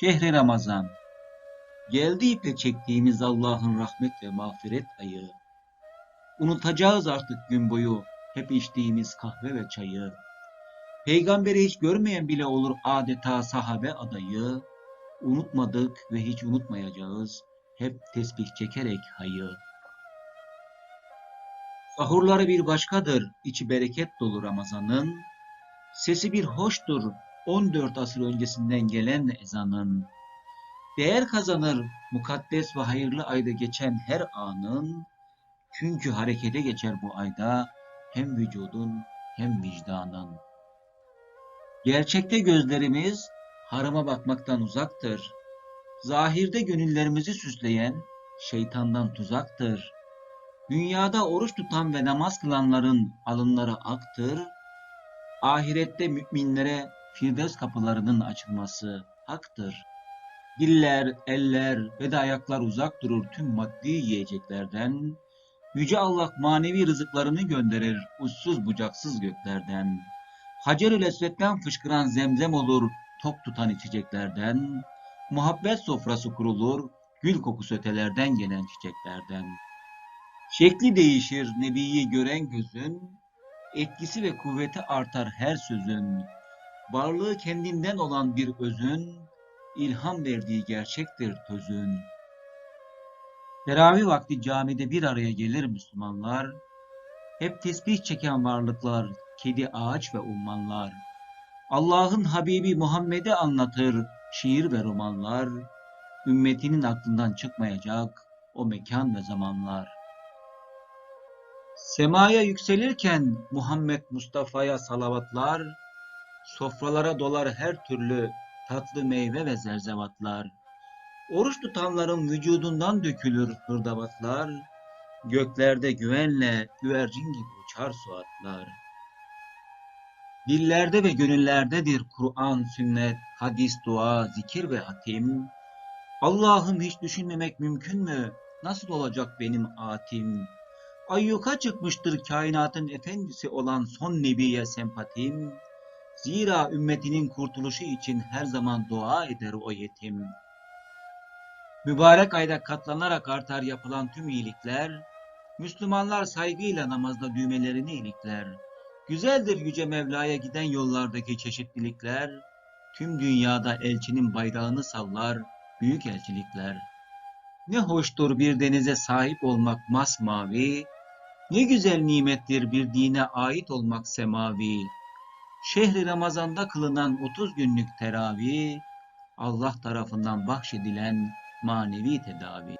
Şehri Ramazan. Geldi iple çektiğimiz Allah'ın rahmet ve mağfiret ayı. Unutacağız artık gün boyu hep içtiğimiz kahve ve çayı. Peygamberi hiç görmeyen bile olur adeta sahabe adayı. Unutmadık ve hiç unutmayacağız hep tesbih çekerek hayı. Sahurları bir başkadır, içi bereket dolu Ramazan'ın. Sesi bir hoştur, 14 asır öncesinden gelen ezanın. Değer kazanır mukaddes ve hayırlı ayda geçen her anın. Çünkü harekete geçer bu ayda hem vücudun hem vicdanın. Gerçekte gözlerimiz harama bakmaktan uzaktır. Zahirde gönüllerimizi süsleyen şeytandan tuzaktır. Dünyada oruç tutan ve namaz kılanların alınları aktır. Ahirette müminlere Firdevs kapılarının açılması haktır. Diller, eller ve de ayaklar uzak durur tüm maddi yiyeceklerden. Yüce Allah manevi rızıklarını gönderir uçsuz bucaksız göklerden. Hacer-ül Esved'den fışkıran zemzem olur tok tutan içeceklerden. Muhabbet sofrası kurulur gül kokusu ötelerden gelen çiçeklerden. Şekli değişir Nebi'yi gören gözün, etkisi ve kuvveti artar her sözün. Varlığı kendinden olan bir özün, ilham verdiği gerçektir tözün. Teravih vakti camide bir araya gelir Müslümanlar, hep tesbih çeken varlıklar, kedi, ağaç ve ummanlar. Allah'ın Habibi Muhammed'i anlatır şiir ve romanlar, ümmetinin aklından çıkmayacak o mekan ve zamanlar. Semaya yükselirken Muhammed Mustafa'ya salavatlar, sofralara dolar her türlü tatlı meyve ve zerzevatlar. Oruç tutanların vücudundan dökülür hırdavatlar, göklerde güvenle güvercin gibi uçar suatlar. Dillerde ve gönüllerdedir Kur'an, sünnet, hadis, dua, zikir ve hatim. Allah'ım hiç düşünmemek mümkün mü? Nasıl olacak benim atim? Ayyuka çıkmıştır kainatın efendisi olan son nebiye sempatim. Zira ümmetinin kurtuluşu için her zaman dua eder o yetim. Mübarek ayda katlanarak artar yapılan tüm iyilikler, Müslümanlar saygıyla namazda düğmelerini ilikler. Güzeldir Yüce Mevla'ya giden yollardaki çeşitlilikler, tüm dünyada elçinin bayrağını sallar büyük elçilikler. Ne hoştur bir denize sahip olmak masmavi, ne güzel nimettir bir dine ait olmak semavi. Şehri Ramazan'da kılınan 30 günlük teravih, Allah tarafından bahşedilen manevi tedavi.